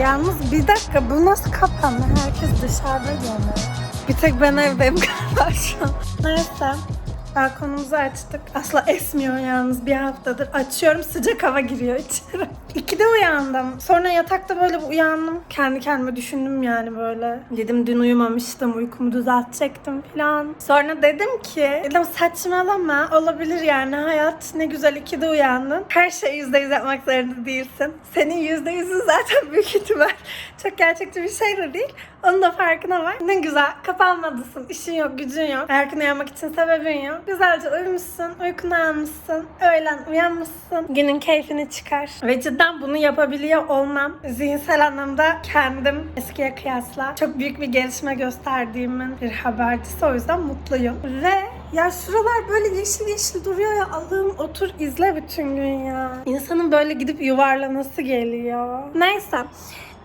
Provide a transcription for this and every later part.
Yalnız bir dakika bu nasıl kapandı? Herkes dışarıda gene. Bir tek ben evdeyim galiba şu. Neyse. Balkonumuzu açtık. Asla esmiyor yalnız bir haftadır. Açıyorum sıcak hava giriyor içeri. İkide uyandım. Sonra yatakta böyle bir uyandım. Kendi kendime düşündüm yani böyle. Dedim dün uyumamıştım. Uykumu düzeltecektim falan. Sonra dedim ki dedim saçmalama. Olabilir yani hayat ne güzel ikide uyandın. Her şeyi yüzde yüz yapmak zorunda değilsin. Senin yüzde yüzü zaten büyük ihtimal çok gerçekçi bir şey de değil. Onun da farkına var. Ne güzel kapanmadısın. İşin yok, gücün yok. Erken uyanmak için sebebin yok. Güzelce uyumuşsun, uykunu almışsın. Öğlen uyanmışsın. Günün keyfini çıkar. Ve cidden bunu yapabiliyor olmam zihinsel anlamda kendim eskiye kıyasla çok büyük bir gelişme gösterdiğimin bir habercisi. O yüzden mutluyum. Ve ya şuralar böyle yeşil yeşil duruyor ya Allah'ım otur izle bütün gün ya. İnsanın böyle gidip yuvarlanası geliyor. Neyse.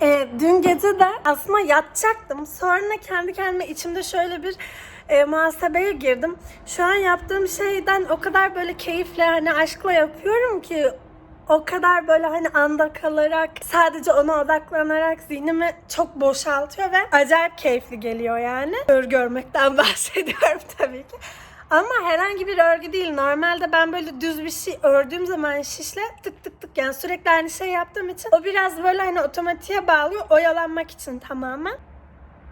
E, dün gece de aslında yatacaktım. Sonra kendi kendime içimde şöyle bir e, muhasebeye girdim. Şu an yaptığım şeyden o kadar böyle keyifle hani aşkla yapıyorum ki o kadar böyle hani anda kalarak sadece ona odaklanarak zihnimi çok boşaltıyor ve acayip keyifli geliyor yani. Örgü görmekten bahsediyorum tabii ki. Ama herhangi bir örgü değil. Normalde ben böyle düz bir şey ördüğüm zaman şişle tık tık tık yani sürekli aynı şey yaptığım için o biraz böyle hani otomatiğe bağlıyor. Oyalanmak için tamamen.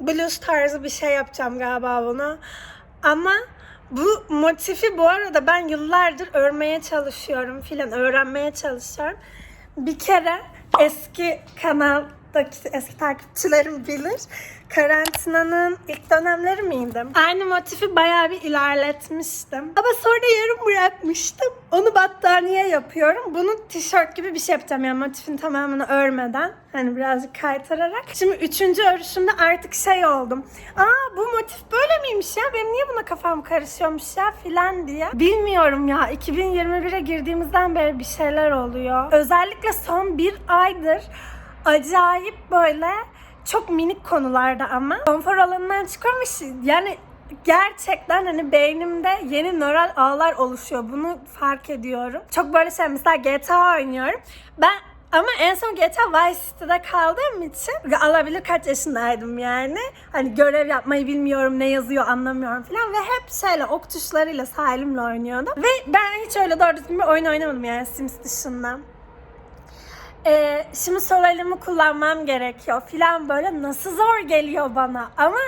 Blues tarzı bir şey yapacağım galiba buna. Ama bu motifi bu arada ben yıllardır örmeye çalışıyorum filan öğrenmeye çalışıyorum. Bir kere eski kanaldaki eski takipçilerim bilir. Karantinanın ilk dönemleri miydim? Aynı motifi bayağı bir ilerletmiştim. Ama sonra yarım bırakmıştım. Onu battaniye yapıyorum. Bunu tişört gibi bir şey yapacağım yani motifin tamamını örmeden. Hani birazcık kaytararak. Şimdi üçüncü örüşümde artık şey oldum. Aa bu motif böyle miymiş ya? Benim niye buna kafam karışıyormuş ya filan diye. Bilmiyorum ya. 2021'e girdiğimizden beri bir şeyler oluyor. Özellikle son bir aydır acayip böyle çok minik konularda ama konfor alanından çıkıyormuş. Yani gerçekten hani beynimde yeni nöral ağlar oluşuyor. Bunu fark ediyorum. Çok böyle şey mesela GTA oynuyorum. Ben ama en son GTA Vice City'de kaldığım için alabilir kaç yaşındaydım yani. Hani görev yapmayı bilmiyorum, ne yazıyor anlamıyorum falan ve hep şeyle ok tuşlarıyla sahilimle oynuyordum. Ve ben hiç öyle doğru düzgün bir oyun oynamadım yani Sims dışında. Ee, şimdi sol elimi kullanmam gerekiyor filan böyle nasıl zor geliyor bana ama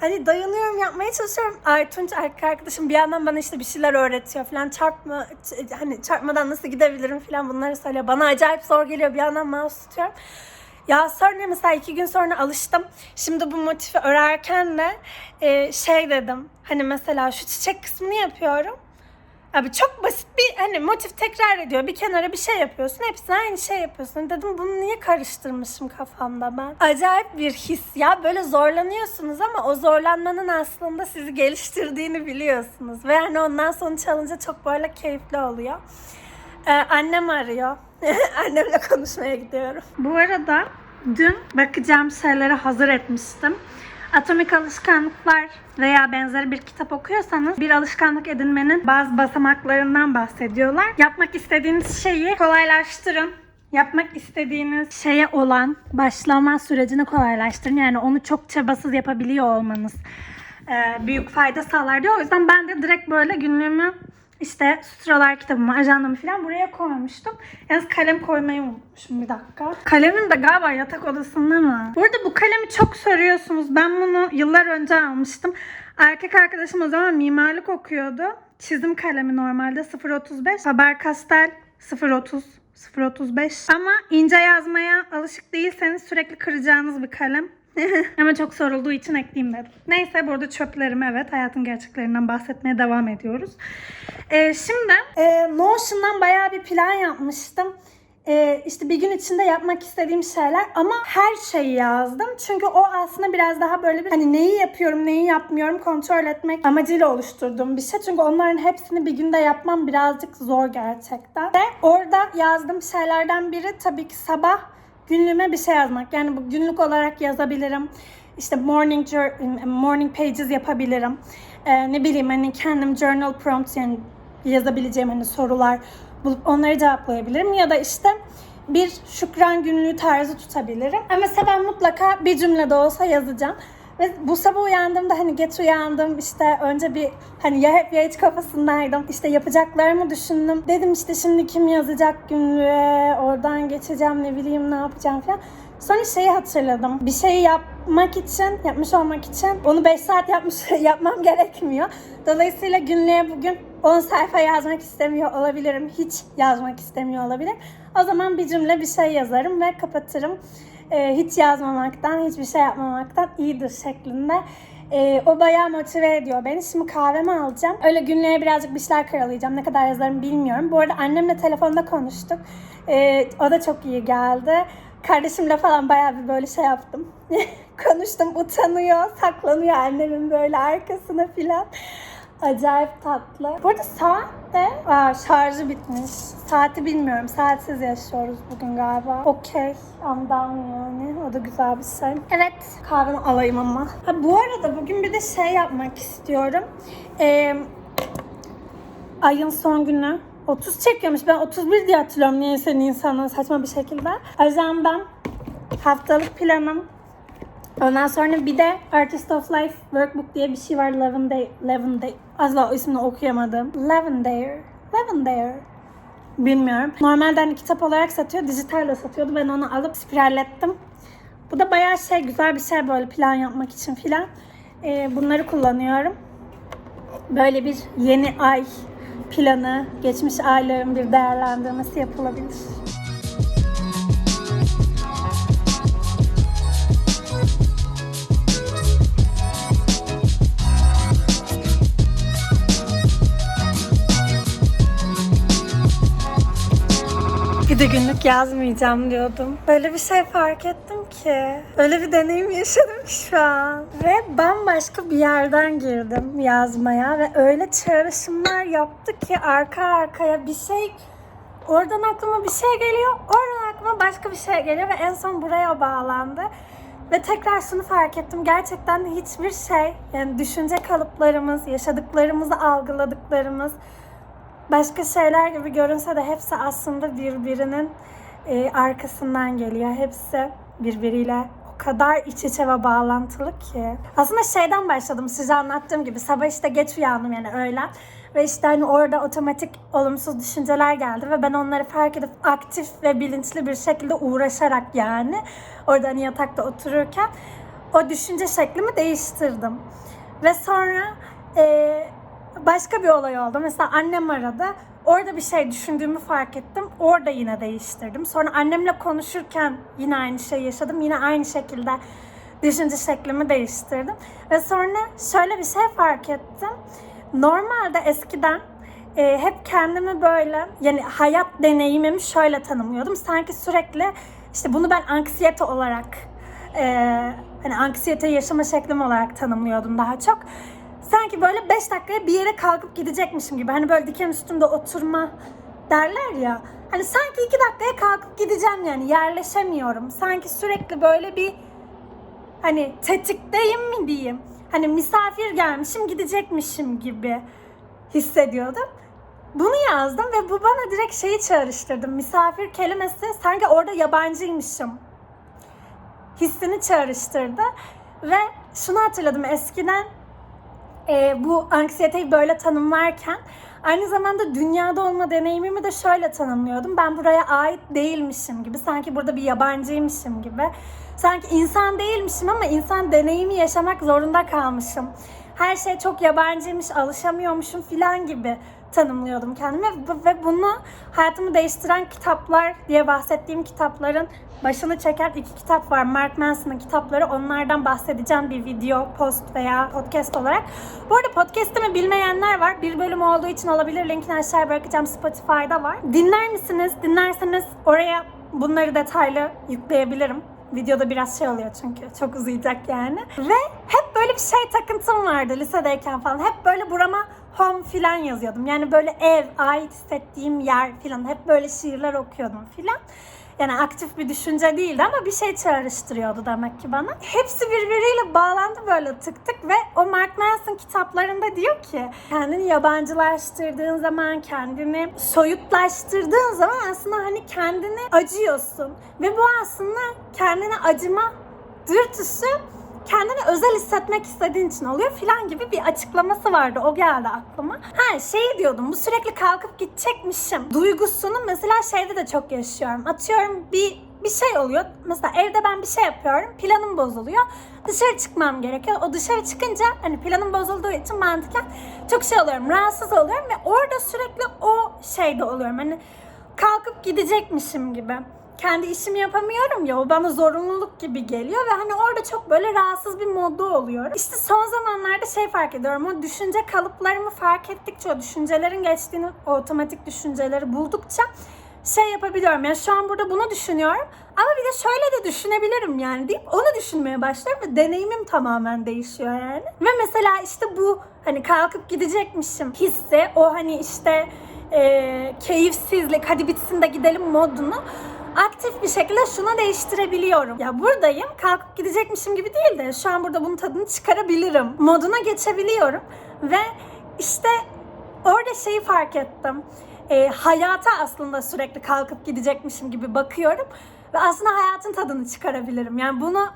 hani dayanıyorum yapmaya çalışıyorum. Erkek arkadaşım bir yandan bana işte bir şeyler öğretiyor falan çarpma hani çarpmadan nasıl gidebilirim filan bunları söylüyor. Bana acayip zor geliyor bir yandan mouse tutuyorum. Ya sonra mesela iki gün sonra alıştım. Şimdi bu motifi örerken de e, şey dedim. Hani mesela şu çiçek kısmını yapıyorum. Abi çok basit bir hani motif tekrar ediyor. Bir kenara bir şey yapıyorsun. Hepsine aynı şey yapıyorsun. Dedim bunu niye karıştırmışım kafamda ben? Acayip bir his ya. Böyle zorlanıyorsunuz ama o zorlanmanın aslında sizi geliştirdiğini biliyorsunuz. Ve hani ondan sonuç alınca çok böyle keyifli oluyor. Ee, annem arıyor. Annemle konuşmaya gidiyorum. Bu arada dün bakacağım şeyleri hazır etmiştim. Atomik alışkanlıklar veya benzeri bir kitap okuyorsanız bir alışkanlık edinmenin bazı basamaklarından bahsediyorlar. Yapmak istediğiniz şeyi kolaylaştırın. Yapmak istediğiniz şeye olan başlama sürecini kolaylaştırın. Yani onu çok çabasız yapabiliyor olmanız büyük fayda sağlar diyor. O yüzden ben de direkt böyle günlüğümü işte sutralar kitabımı, ajandamı falan buraya koymuştum. Yalnız kalem koymayı unutmuşum bir dakika. Kalemim de galiba yatak odasında mı? Bu arada bu kalemi çok soruyorsunuz. Ben bunu yıllar önce almıştım. Erkek arkadaşım o zaman mimarlık okuyordu. Çizim kalemi normalde 0.35. Faber Castell 0.30. 0.35 ama ince yazmaya alışık değilseniz sürekli kıracağınız bir kalem. Ama çok sorulduğu için ekleyeyim dedim. Neyse burada çöplerim evet hayatın gerçeklerinden bahsetmeye devam ediyoruz. Ee, şimdi e, Notion'dan bayağı bir plan yapmıştım. Ee, işte bir gün içinde yapmak istediğim şeyler ama her şeyi yazdım. Çünkü o aslında biraz daha böyle bir hani neyi yapıyorum neyi yapmıyorum kontrol etmek amacıyla oluşturduğum bir şey. Çünkü onların hepsini bir günde yapmam birazcık zor gerçekten. Ve orada yazdığım şeylerden biri tabii ki sabah günlüğüme bir şey yazmak. Yani bu günlük olarak yazabilirim. İşte morning morning pages yapabilirim. Ee, ne bileyim hani kendim journal prompts yani yazabileceğim hani sorular bulup onları cevaplayabilirim ya da işte bir şükran günlüğü tarzı tutabilirim. Ama mesela ben mutlaka bir cümle de olsa yazacağım. Ve bu sabah uyandığımda hani geç uyandım işte önce bir hani ya hep ya hiç kafasındaydım. İşte yapacaklarımı düşündüm. Dedim işte şimdi kim yazacak günlüğe oradan geçeceğim ne bileyim ne yapacağım falan. Sonra şeyi hatırladım. Bir şeyi yapmak için, yapmış olmak için onu 5 saat yapmış yapmam gerekmiyor. Dolayısıyla günlüğe bugün 10 sayfa yazmak istemiyor olabilirim. Hiç yazmak istemiyor olabilirim. O zaman bir cümle bir şey yazarım ve kapatırım. Ee, hiç yazmamaktan, hiçbir şey yapmamaktan iyidir şeklinde. Ee, o bayağı motive ediyor beni. Şimdi kahvemi alacağım. Öyle günlüğe birazcık bir şeyler karalayacağım. Ne kadar yazarım bilmiyorum. Bu arada annemle telefonda konuştuk. Ee, o da çok iyi geldi. Kardeşimle falan bayağı bir böyle şey yaptım. Konuştum, utanıyor, saklanıyor annemin böyle arkasına filan. Acayip tatlı. Bu arada saat de aa, şarjı bitmiş. Saati bilmiyorum. Saatsiz yaşıyoruz bugün galiba. Okey. Down yani. O da güzel bir şey. Evet. Kahvemi alayım ama. Ha, bu arada bugün bir de şey yapmak istiyorum. Ee, ayın son günü 30 çekiyormuş. Ben 31 diye hatırlıyorum niyeyse Nisan'ın saçma bir şekilde. Ajandan haftalık planım. Ondan sonra bir de Artist of Life Workbook diye bir şey var. Lavender, Lavender. Asla ismini okuyamadım. Lavender. Lavender. Bilmiyorum. Normalde hani kitap olarak satıyor. Dijitalle satıyordu. Ben onu alıp spirallettim. Bu da bayağı şey güzel bir şey böyle plan yapmak için filan. Ee, bunları kullanıyorum. Böyle bir yeni ay planı, geçmiş ayların bir değerlendirmesi yapılabilir. De günlük yazmayacağım diyordum. Böyle bir şey fark ettim ki. Öyle bir deneyim yaşadım ki şu an. Ve bambaşka bir yerden girdim yazmaya ve öyle çağrışımlar yaptı ki arka arkaya bir şey Oradan aklıma bir şey geliyor, oradan aklıma başka bir şey geliyor ve en son buraya bağlandı. Ve tekrar şunu fark ettim. Gerçekten hiçbir şey, yani düşünce kalıplarımız, yaşadıklarımızı algıladıklarımız, başka şeyler gibi görünse de hepsi aslında birbirinin e, arkasından geliyor. Hepsi birbiriyle o kadar iç içe ve bağlantılı ki. Aslında şeyden başladım size anlattığım gibi. Sabah işte geç uyandım yani öğlen. Ve işte hani orada otomatik olumsuz düşünceler geldi ve ben onları fark edip aktif ve bilinçli bir şekilde uğraşarak yani orada hani yatakta otururken o düşünce şeklimi değiştirdim. Ve sonra e, başka bir olay oldu. Mesela annem aradı. Orada bir şey düşündüğümü fark ettim. Orada yine değiştirdim. Sonra annemle konuşurken yine aynı şeyi yaşadım. Yine aynı şekilde düşünce şeklimi değiştirdim. Ve sonra şöyle bir şey fark ettim. Normalde eskiden e, hep kendimi böyle yani hayat deneyimimi şöyle tanımlıyordum. Sanki sürekli işte bunu ben anksiyete olarak e, hani anksiyete yaşama şeklim olarak tanımlıyordum daha çok. Sanki böyle 5 dakikaya bir yere kalkıp gidecekmişim gibi. Hani böyle diken üstünde oturma derler ya. Hani sanki 2 dakikaya kalkıp gideceğim yani yerleşemiyorum. Sanki sürekli böyle bir hani tetikteyim mi diyeyim. Hani misafir gelmişim gidecekmişim gibi hissediyordum. Bunu yazdım ve bu bana direkt şeyi çağrıştırdı. Misafir kelimesi sanki orada yabancıymışım hissini çağrıştırdı. Ve şunu hatırladım eskiden e, bu anksiyeteyi böyle tanımlarken aynı zamanda dünyada olma deneyimimi de şöyle tanımlıyordum. Ben buraya ait değilmişim gibi, sanki burada bir yabancıymışım gibi. Sanki insan değilmişim ama insan deneyimi yaşamak zorunda kalmışım. Her şey çok yabancıymış, alışamıyormuşum filan gibi tanımlıyordum kendimi ve- bunu hayatımı değiştiren kitaplar diye bahsettiğim kitapların başını çeken iki kitap var. Mark Manson'ın kitapları. Onlardan bahsedeceğim bir video, post veya podcast olarak. Bu arada podcast'imi bilmeyenler var. Bir bölüm olduğu için olabilir. Linkini aşağıya bırakacağım. Spotify'da var. Dinler misiniz? Dinlerseniz oraya bunları detaylı yükleyebilirim. Videoda biraz şey oluyor çünkü. Çok uzayacak yani. Ve hep böyle bir şey takıntım vardı lisedeyken falan. Hep böyle burama home filan yazıyordum. Yani böyle ev, ait hissettiğim yer filan. Hep böyle şiirler okuyordum filan. Yani aktif bir düşünce değildi ama bir şey çağrıştırıyordu demek ki bana. Hepsi birbiriyle bağlandı böyle tık tık ve o Mark Manson kitaplarında diyor ki kendini yabancılaştırdığın zaman, kendini soyutlaştırdığın zaman aslında hani kendini acıyorsun. Ve bu aslında kendine acıma dürtüsü kendini özel hissetmek istediğin için oluyor filan gibi bir açıklaması vardı. O geldi aklıma. Ha şey diyordum bu sürekli kalkıp gidecekmişim. Duygusunu mesela şeyde de çok yaşıyorum. Atıyorum bir bir şey oluyor. Mesela evde ben bir şey yapıyorum. Planım bozuluyor. Dışarı çıkmam gerekiyor. O dışarı çıkınca hani planım bozulduğu için mantıken çok şey oluyorum. Rahatsız oluyorum ve orada sürekli o şeyde oluyorum. Hani kalkıp gidecekmişim gibi kendi işimi yapamıyorum ya o bana zorunluluk gibi geliyor ve hani orada çok böyle rahatsız bir modda oluyorum. İşte son zamanlarda şey fark ediyorum o düşünce kalıplarımı fark ettikçe o düşüncelerin geçtiğini otomatik düşünceleri buldukça şey yapabiliyorum. Yani şu an burada bunu düşünüyorum ama bir de şöyle de düşünebilirim yani deyip onu düşünmeye başlıyorum ve deneyimim tamamen değişiyor yani. Ve mesela işte bu hani kalkıp gidecekmişim hissi o hani işte e, keyifsizlik hadi bitsin de gidelim modunu aktif bir şekilde şuna değiştirebiliyorum. Ya buradayım kalkıp gidecekmişim gibi değil de şu an burada bunun tadını çıkarabilirim. Moduna geçebiliyorum ve işte orada şeyi fark ettim. E, hayata aslında sürekli kalkıp gidecekmişim gibi bakıyorum ve aslında hayatın tadını çıkarabilirim. Yani bunu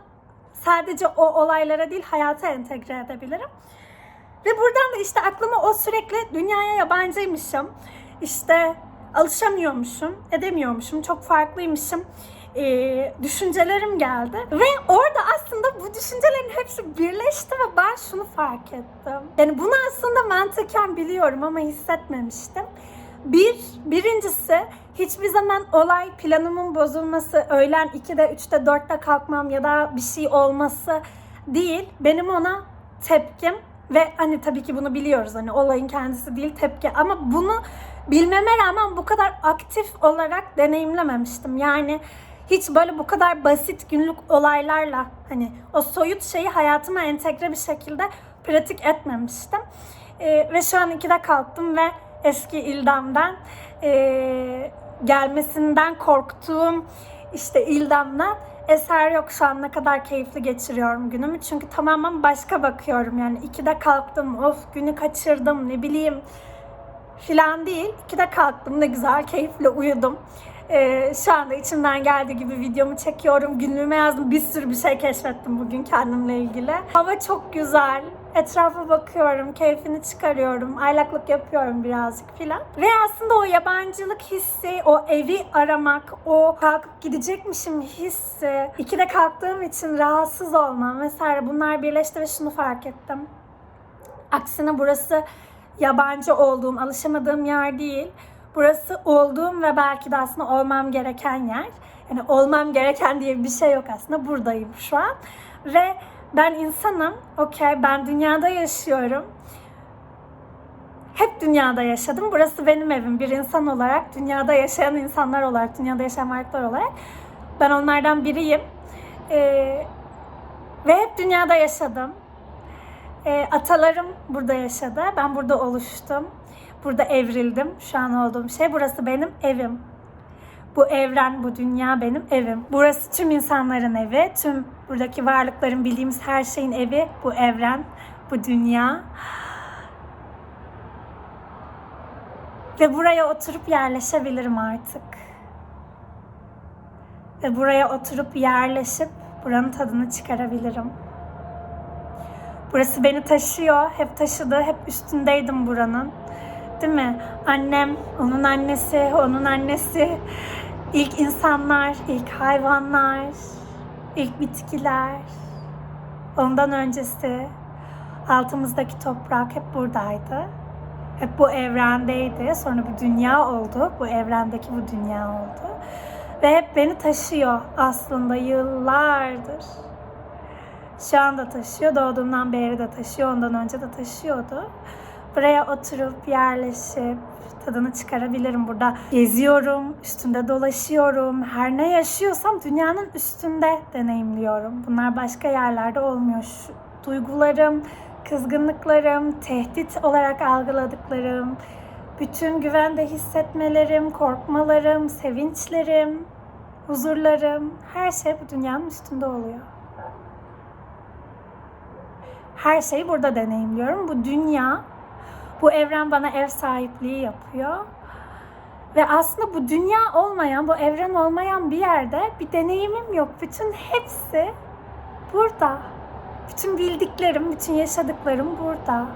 sadece o olaylara değil hayata entegre edebilirim. Ve buradan da işte aklıma o sürekli dünyaya yabancıymışım. İşte alışamıyormuşum, edemiyormuşum, çok farklıymışım e, düşüncelerim geldi. Ve orada aslında bu düşüncelerin hepsi birleşti ve ben şunu fark ettim. Yani bunu aslında mantıken biliyorum ama hissetmemiştim. Bir, birincisi hiçbir zaman olay planımın bozulması, öğlen 2'de, 3'te, 4'te kalkmam ya da bir şey olması değil. Benim ona tepkim ve hani tabii ki bunu biliyoruz hani olayın kendisi değil tepki ama bunu bilmeme rağmen bu kadar aktif olarak deneyimlememiştim. Yani hiç böyle bu kadar basit günlük olaylarla hani o soyut şeyi hayatıma entegre bir şekilde pratik etmemiştim. Ee, ve şu an ikide kalktım ve eski ildamdan e, gelmesinden korktuğum işte ildamdan eser yok şu an ne kadar keyifli geçiriyorum günümü. Çünkü tamamen başka bakıyorum yani ikide kalktım of günü kaçırdım ne bileyim filan değil. İkide kalktım ne güzel keyifle uyudum. Ee, şu anda içimden geldiği gibi videomu çekiyorum. Günlüğüme yazdım. Bir sürü bir şey keşfettim bugün kendimle ilgili. Hava çok güzel. Etrafa bakıyorum, keyfini çıkarıyorum, aylaklık yapıyorum birazcık filan. Ve aslında o yabancılık hissi, o evi aramak, o kalkıp gidecekmişim hissi, ikide kalktığım için rahatsız olmam vesaire bunlar birleşti ve şunu fark ettim. Aksine burası yabancı olduğum, alışamadığım yer değil. Burası olduğum ve belki de aslında olmam gereken yer. Yani olmam gereken diye bir şey yok aslında. Buradayım şu an. Ve ben insanım. Okey ben dünyada yaşıyorum. Hep dünyada yaşadım. Burası benim evim. Bir insan olarak, dünyada yaşayan insanlar olarak, dünyada yaşayan varlıklar olarak. Ben onlardan biriyim. Ee, ve hep dünyada yaşadım. Ee, atalarım burada yaşadı. Ben burada oluştum. Burada evrildim. Şu an olduğum şey. Burası benim evim. Bu evren, bu dünya benim evim. Burası tüm insanların evi. Tüm buradaki varlıkların bildiğimiz her şeyin evi. Bu evren, bu dünya. Ve buraya oturup yerleşebilirim artık. Ve buraya oturup yerleşip buranın tadını çıkarabilirim. Burası beni taşıyor. Hep taşıdı. Hep üstündeydim buranın. Değil mi? Annem, onun annesi, onun annesi. ilk insanlar, ilk hayvanlar, ilk bitkiler. Ondan öncesi altımızdaki toprak hep buradaydı. Hep bu evrendeydi. Sonra bu dünya oldu. Bu evrendeki bu dünya oldu. Ve hep beni taşıyor aslında yıllardır. Şu anda taşıyor. Doğduğumdan beri de taşıyor. Ondan önce de taşıyordu. Buraya oturup yerleşip tadını çıkarabilirim. Burada geziyorum, üstünde dolaşıyorum. Her ne yaşıyorsam dünyanın üstünde deneyimliyorum. Bunlar başka yerlerde olmuyor. Şu duygularım, kızgınlıklarım, tehdit olarak algıladıklarım, bütün güvende hissetmelerim, korkmalarım, sevinçlerim, huzurlarım, her şey bu dünyanın üstünde oluyor. Her şeyi burada deneyimliyorum. Bu dünya, bu evren bana ev sahipliği yapıyor. Ve aslında bu dünya olmayan, bu evren olmayan bir yerde bir deneyimim yok. Bütün hepsi burada. Bütün bildiklerim, bütün yaşadıklarım burada.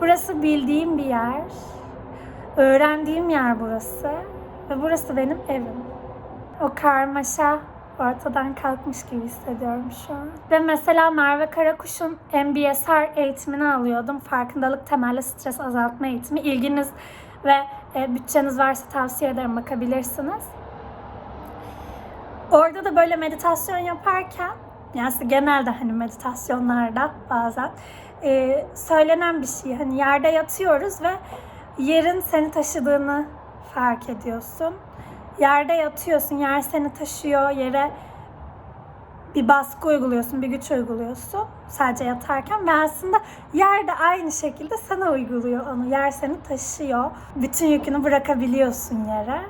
Burası bildiğim bir yer. Öğrendiğim yer burası. Ve burası benim evim. O karmaşa ortadan kalkmış gibi hissediyorum şu an. Ve mesela Merve Karakuş'un MBSR eğitimini alıyordum. Farkındalık temelli stres azaltma eğitimi. İlginiz ve e, bütçeniz varsa tavsiye ederim bakabilirsiniz. Orada da böyle meditasyon yaparken yani genelde hani meditasyonlarda bazen e, söylenen bir şey. Hani yerde yatıyoruz ve yerin seni taşıdığını fark ediyorsun. Yerde yatıyorsun, yer seni taşıyor, yere bir baskı uyguluyorsun, bir güç uyguluyorsun sadece yatarken ve aslında yer de aynı şekilde sana uyguluyor onu. Yer seni taşıyor. Bütün yükünü bırakabiliyorsun yere.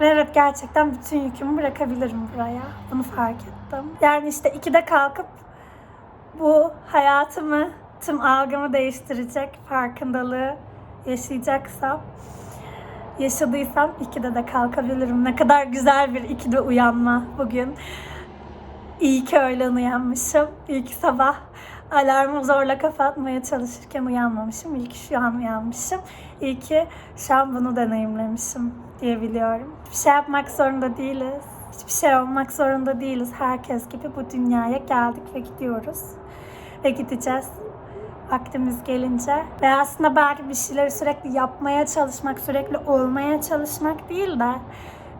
Ve evet gerçekten bütün yükümü bırakabilirim buraya. Bunu fark ettim. Yani işte ikide kalkıp bu hayatımı, tüm algımı değiştirecek farkındalığı yaşayacaksam yaşadıysam ikide de kalkabilirim. Ne kadar güzel bir ikide uyanma bugün. İyi ki öğlen uyanmışım. İyi ki sabah alarmı zorla kapatmaya çalışırken uyanmamışım. İyi ki şu an uyanmışım. İyi ki şu an bunu deneyimlemişim diyebiliyorum. Hiçbir şey yapmak zorunda değiliz. Hiçbir şey olmak zorunda değiliz. Herkes gibi bu dünyaya geldik ve gidiyoruz. Ve gideceğiz vaktimiz gelince. Ve aslında belki bir şeyleri sürekli yapmaya çalışmak, sürekli olmaya çalışmak değil de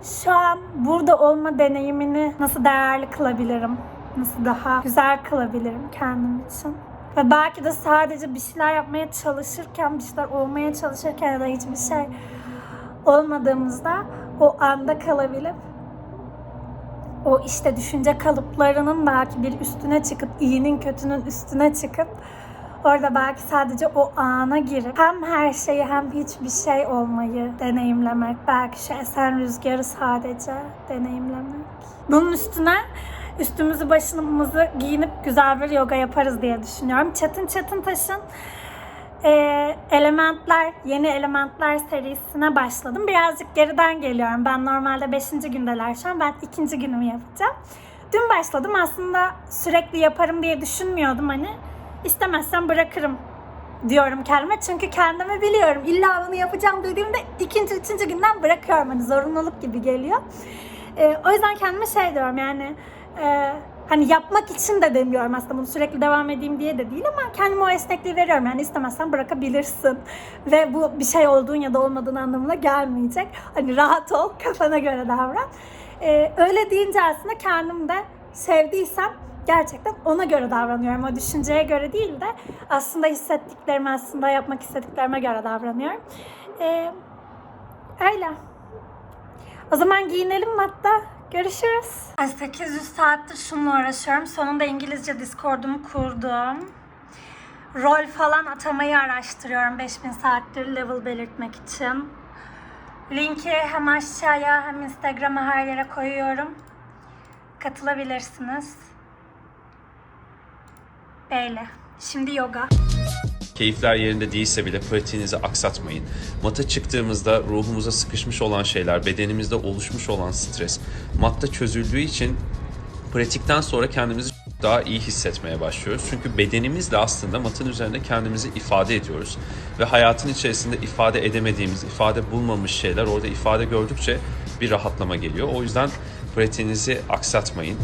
şu an burada olma deneyimini nasıl değerli kılabilirim? Nasıl daha güzel kılabilirim kendim için? Ve belki de sadece bir şeyler yapmaya çalışırken, bir şeyler olmaya çalışırken ya da hiçbir şey olmadığımızda o anda kalabilip o işte düşünce kalıplarının belki bir üstüne çıkıp iyinin kötünün üstüne çıkıp orada belki sadece o ana girip hem her şeyi hem hiçbir şey olmayı deneyimlemek. Belki şu esen rüzgarı sadece deneyimlemek. Bunun üstüne üstümüzü başımızı giyinip güzel bir yoga yaparız diye düşünüyorum. Çetin Çetin Taş'ın e, elementler, yeni elementler serisine başladım. Birazcık geriden geliyorum. Ben normalde 5. gündeler şu an. Ben ikinci günümü yapacağım. Dün başladım. Aslında sürekli yaparım diye düşünmüyordum hani. İstemezsem bırakırım diyorum kendime. Çünkü kendimi biliyorum. İlla bunu yapacağım dediğimde ikinci, üçüncü günden bırakıyorum. Hani zorunluluk gibi geliyor. E, o yüzden kendime şey diyorum yani e, hani yapmak için de demiyorum aslında bunu sürekli devam edeyim diye de değil ama kendime o esnekliği veriyorum. Yani istemezsen bırakabilirsin. Ve bu bir şey olduğun ya da olmadığın anlamına gelmeyecek. Hani rahat ol, kafana göre davran. E, öyle deyince aslında kendim de sevdiysem gerçekten ona göre davranıyorum. O düşünceye göre değil de aslında hissettiklerime, aslında yapmak istediklerime göre davranıyorum. Ee, öyle. O zaman giyinelim hatta? Görüşürüz. Ay 800 saattir şununla uğraşıyorum. Sonunda İngilizce Discord'umu kurdum. Rol falan atamayı araştırıyorum 5000 saattir level belirtmek için. Linki hem aşağıya hem Instagram'a her yere koyuyorum. Katılabilirsiniz. Böyle. Şimdi yoga. Keyifler yerinde değilse bile pratiğinizi aksatmayın. Mata çıktığımızda ruhumuza sıkışmış olan şeyler, bedenimizde oluşmuş olan stres, matta çözüldüğü için pratikten sonra kendimizi daha iyi hissetmeye başlıyoruz. Çünkü bedenimizle aslında matın üzerinde kendimizi ifade ediyoruz. Ve hayatın içerisinde ifade edemediğimiz, ifade bulmamış şeyler orada ifade gördükçe bir rahatlama geliyor. O yüzden pratiğinizi aksatmayın.